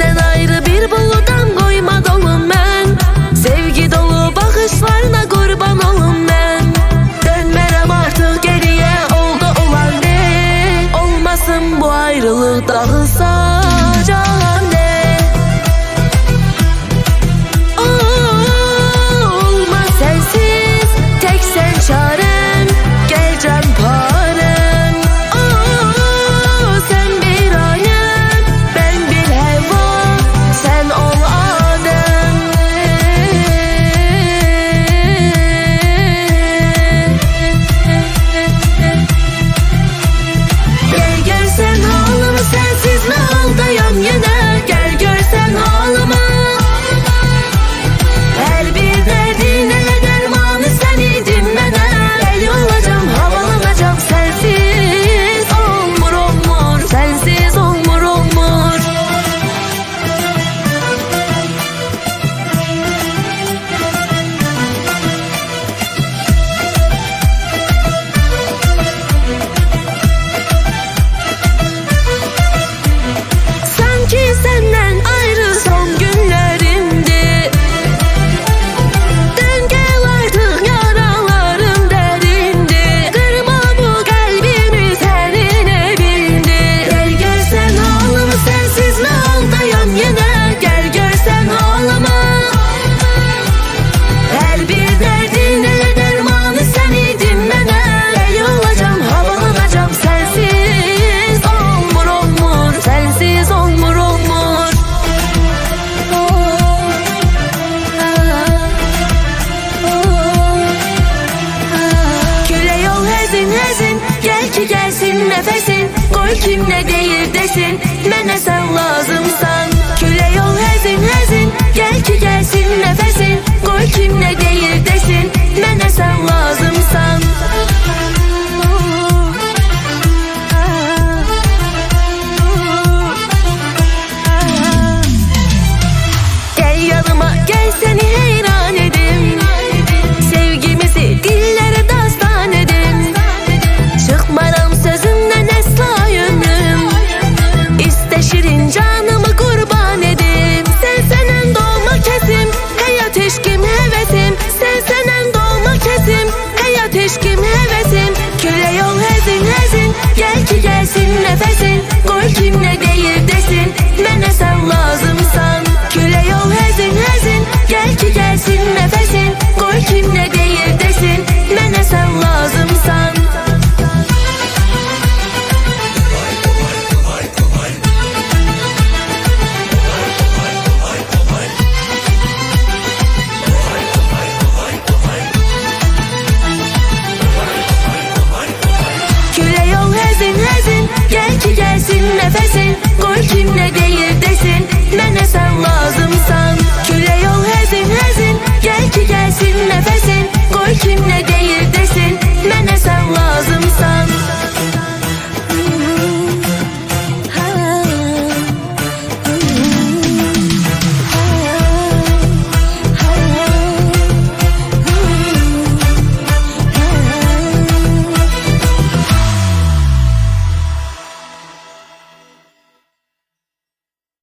내 nefesin Koy kim deyir desin Mənə sən lazımsan